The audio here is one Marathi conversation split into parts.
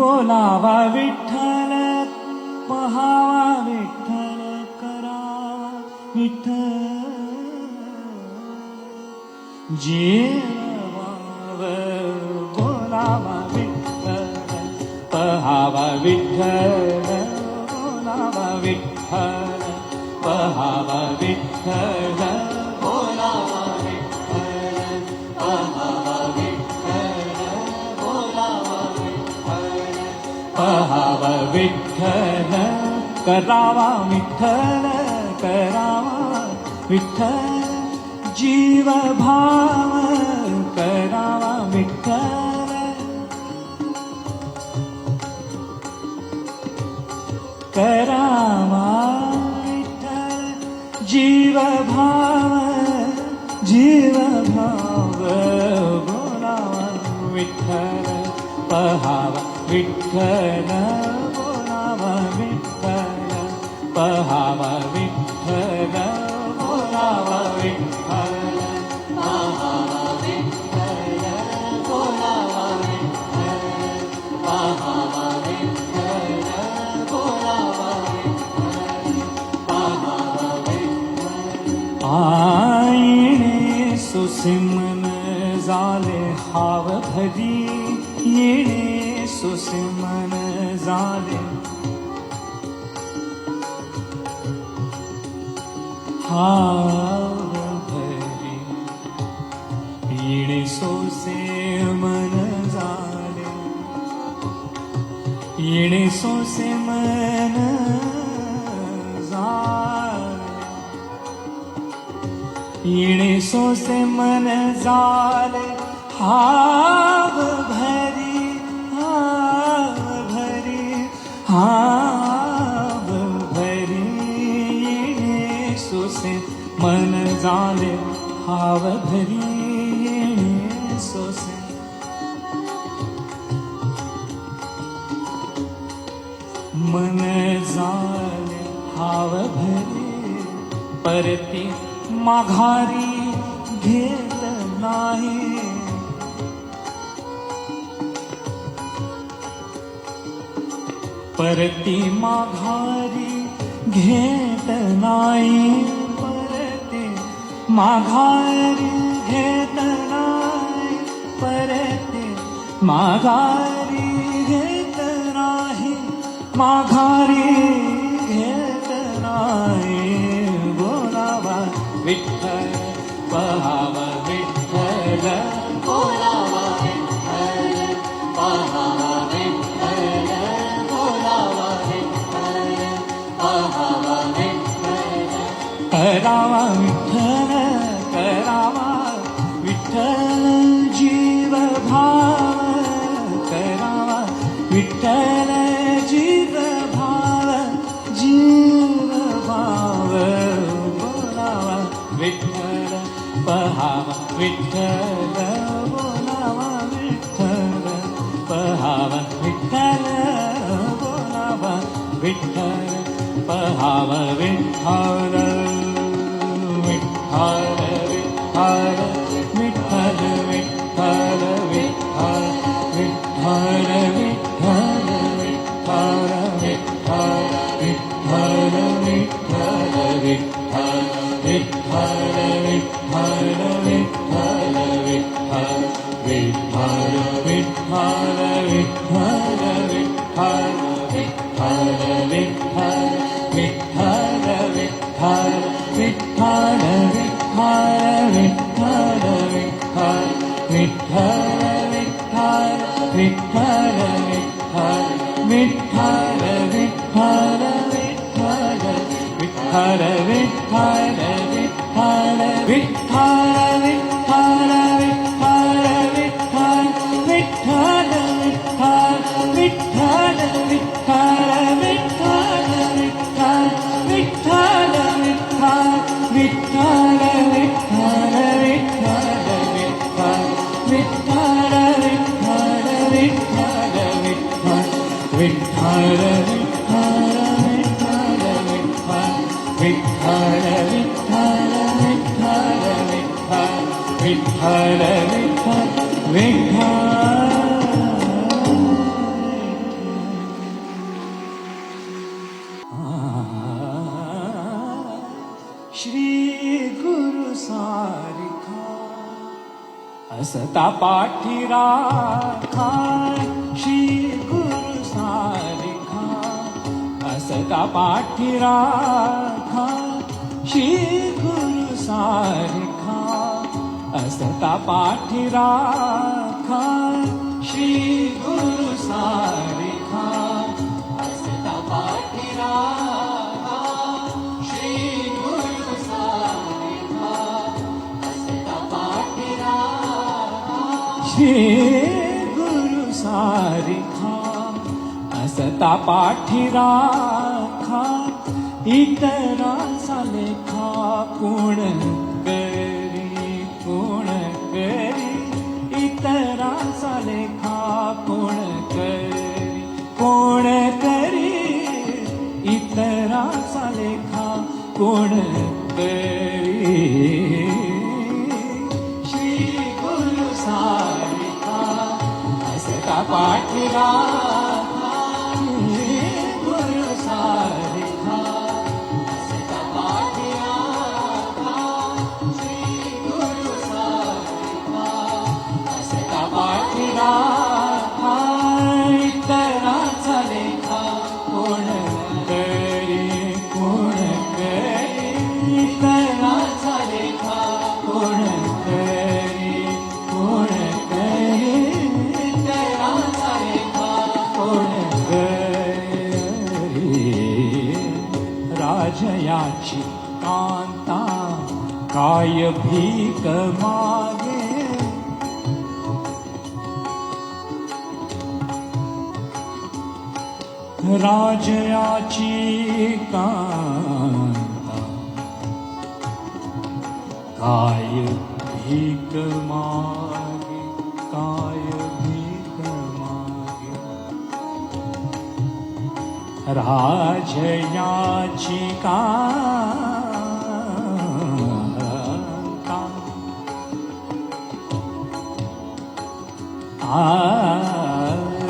बोलावा विठ्ठल पहावा विठ्ठल करावा विठ्ठल. जीवाव बोलावा विठ्ठल पहावा विठ्ठल बोलावा विठ्ठल पहावा विठ्ठल. पहावा विठ्ठल करावा विठ्ठल करावा विठ्ठल। जीव भाव करावा विठ्ठल। करावा विठ्ठल। जीव भाव जीव भाव बोलावा विठ्ठल। पहावा ವಿಠಲ ಓ ರಾಮ ವಿಠಲ ಪಹಾಮ ವಿಠಲ ಓ ರಾಮ ವಿಠಲ सुसिमन जाले हाव भरी येणे düşman zalim हाल भरी पीड़ सो से मन जाले पीड़ सो से मन पीड़ सो से मन जाले हाव भरी हाव भरी सोसे मन झाले हाव भरी सोसे मन झाले हाव भरे, परती माघारी घेत नाही। परती माघारी घेत नाही परती माघारी घेत नाही परती माघारी घेत नाही माघारी घेत नाही. बोलावा विठ्ठल पहावा विठ्ठल. ವಿಠಲ ಬೋಲವ ವಿಠಲ ಪಹಾವ ವಿಠಲ ಬೋಲವ ವಿಠಲ ಪಹಾವ ವಿಠಲ ವಿಠಲ விட்கரமே ஹர விட்கர விட்கர விட்கர விட்கர விட்கர விட்கர விட்கர விட்கர விட்கர விட்கர विठल श्री गुरु सारिका, असता पाठी राखा। श्री गुरु सारिका, असता पाठी राखा। श्री गुरु सारिका असता पाठी राखा श्री गुरु सारिखा असता पाठी राखा श्री गुरु सारिखा असता पाठी राखा श्री गुरु सारिखा असता पाठी राखा इतरांचा लेखा कोण कोण करी इतरांचा लेखा कोण करी? श्री गुरु सारिका हसता पाठीरा राजयाचिका।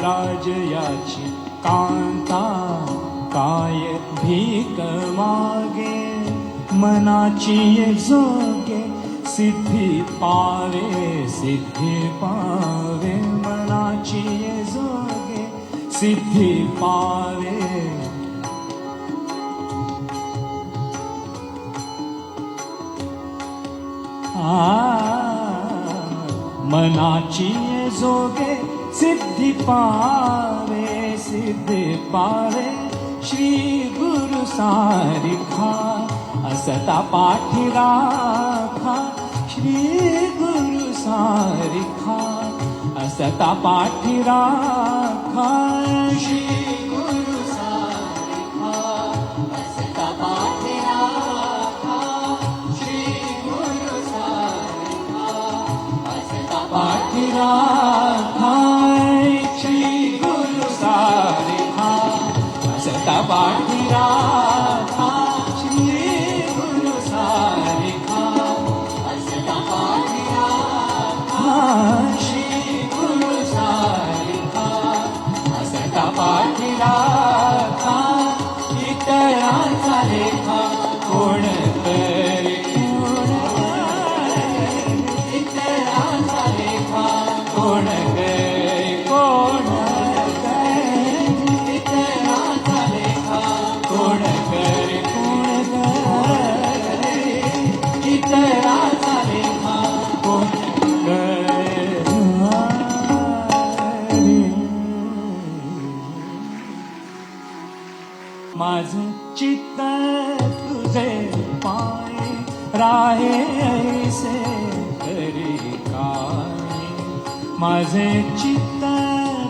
राजयाचि कान्ता काय भीकमागे मना जोगे सिद्धि पावे सिद्धि पावे मना जोगे सिद्धि पावे। मनाची जोगे सिद्धी पावे सिद्धी पावे श्री गुरु सारिखा असता पाठी राखा श्री गुरु सारिखा असता पाठी राखा श्री Senhor. माझे चित्त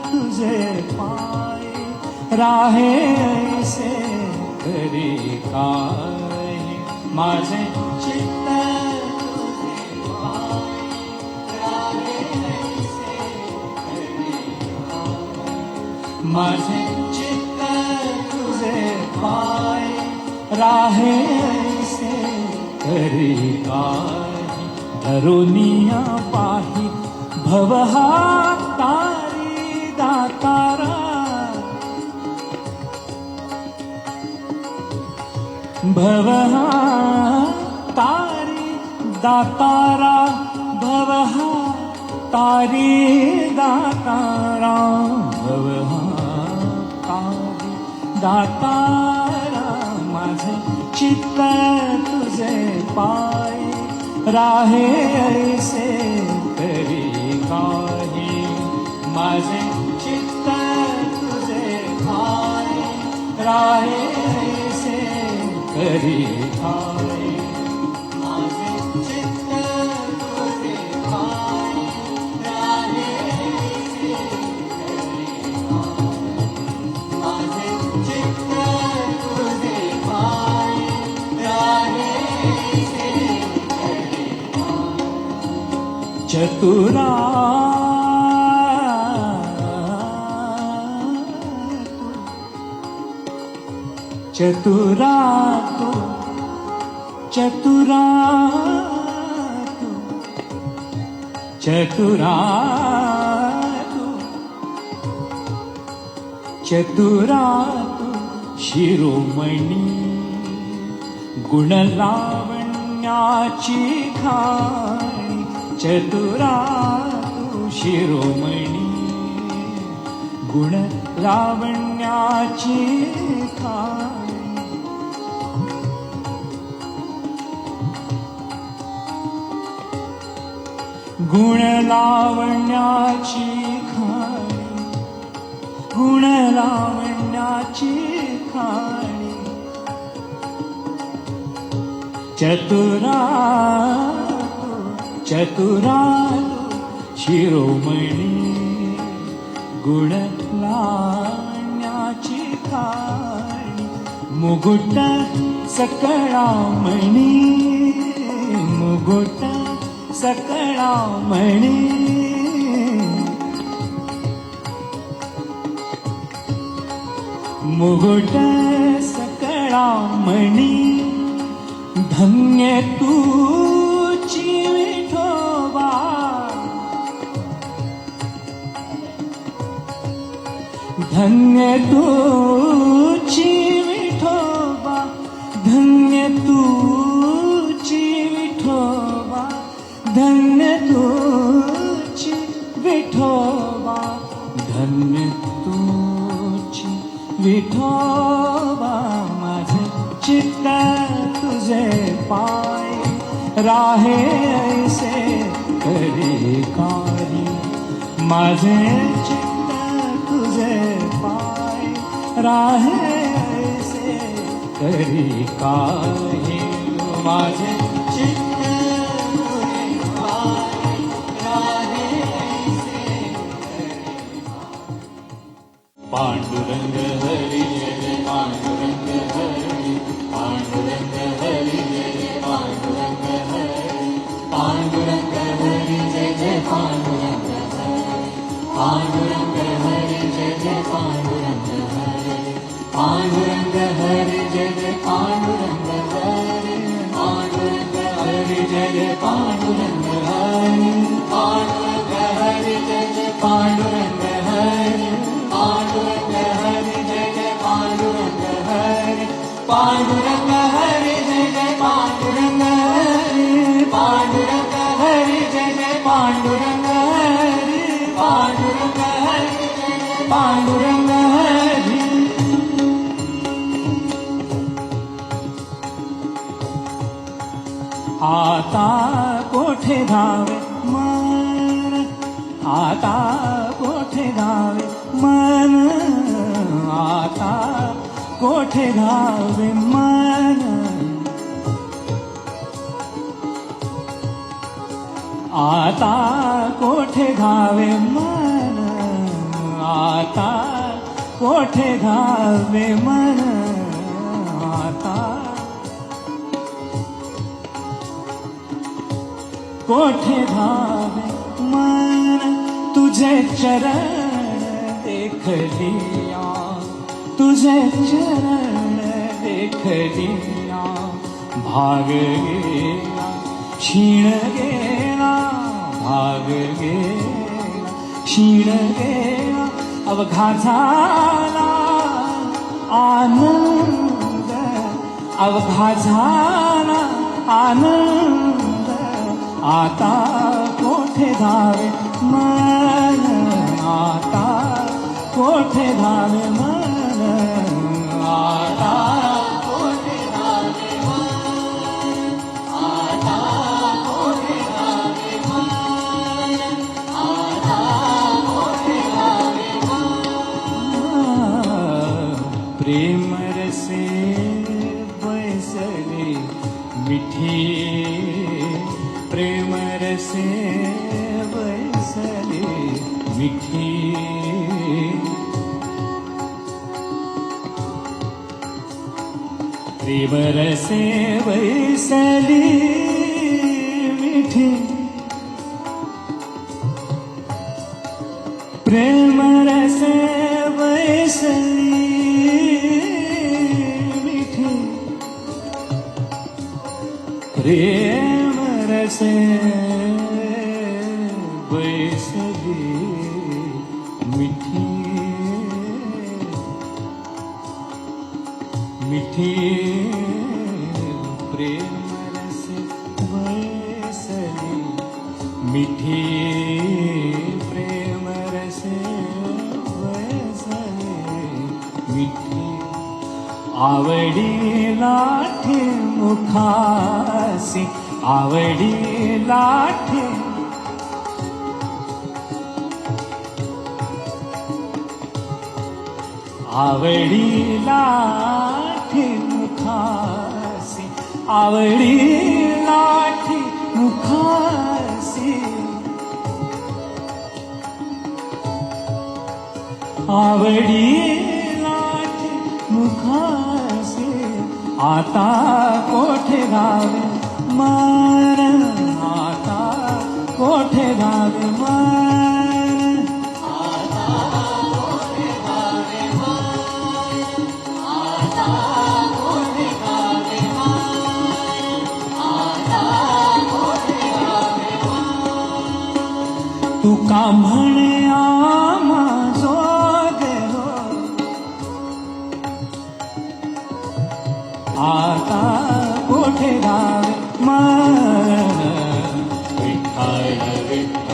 तुझे पाय राहे ऐसे तरी काय माझे चित्त तुझे माझे चित्त तुझे पाय राहे ऐसे तरी काय धरुनिया पाही भवहा तारी दातारा। भवहा तारी दातारा। भवहा तारी दातारा। भवहारी दातारा। माझे चित्त तुझे पाय राहे ऐसे तरी मे चित्त चतुरा चतुरा तू चतुरा चतुरा तू चतुरा तू शिरोमणी गुणलावण्याची खाणी चतुरा शिरोमणी गुण लावण्याची खाणी गुण लावण्याची खाणी गुण लावण्याची खाणी चतुरा चतुरा शिरोमणी गुणलाण्याची लावण्याची मुगुट सकळामणी मुगुट सकळामणी मुगुट सकळामणी धन्य तू धन्य तूची विठोबा धन्य तूची विठोबा धन्य तूची विठोबा, धन्य तूची विठोबा, माझे चित्त तुझे पाय, राहे ऐसे करी काही माझे राहे ऐसे करी काही माझे पांडुरंग हरी पांडुरंग हरी पांडुरंग हरी पांडुरंग हरी पांडुरंग हरी जय जय पांडुरंग हरी पांडुरंग हरी जय जय पांडुरंग हरी। ஆடுரங்க ஹரி ஜெய ஆடுரங்க ஹரி ஆடுரங்க ஹரி ஜெய பாண்டுரங்க ஹரி ஆடுரங்க ஹரி ஜெய பாண்டுரங்க ஹரி ஆடுரங்க ஹரி ஜெய பாண்டுரங்க ஹரி பாண்டுரங்க ஹரி ஜெய பாண்டுரங்க ஹரி பாண்டுரங்க ஹரி ஜெய பாண்டுரங்க ஹரி பாண்டுரங்க ஹரி ஜெய பாண்டுரங்க आता कोठे धावे मन? आता कोठे धावे मन? आता कोठे धावे मन? आता कोठे धावे मन? आता कोठे धावे मन? कोठे धावे मन तुझे चरण देखलिया. तुझे चरण देखलिया. भाग गेला क्षीण गेला भाग गेला क्षीण गेला. अवघा झाला आनंद अवघा झाला आनंद. आता कोठे धावे मन बरसे वैसली मिठी। प्रेम रसे वैसली मिठी। प्रेम रसे वैसली आवडीला ठे मुखासी आवडीला ठे. आवडीला ठे मुखासी आवडीला ठे मुखासी. आवडी आता कोठे गावे मार आता कोठे गावे मार Hare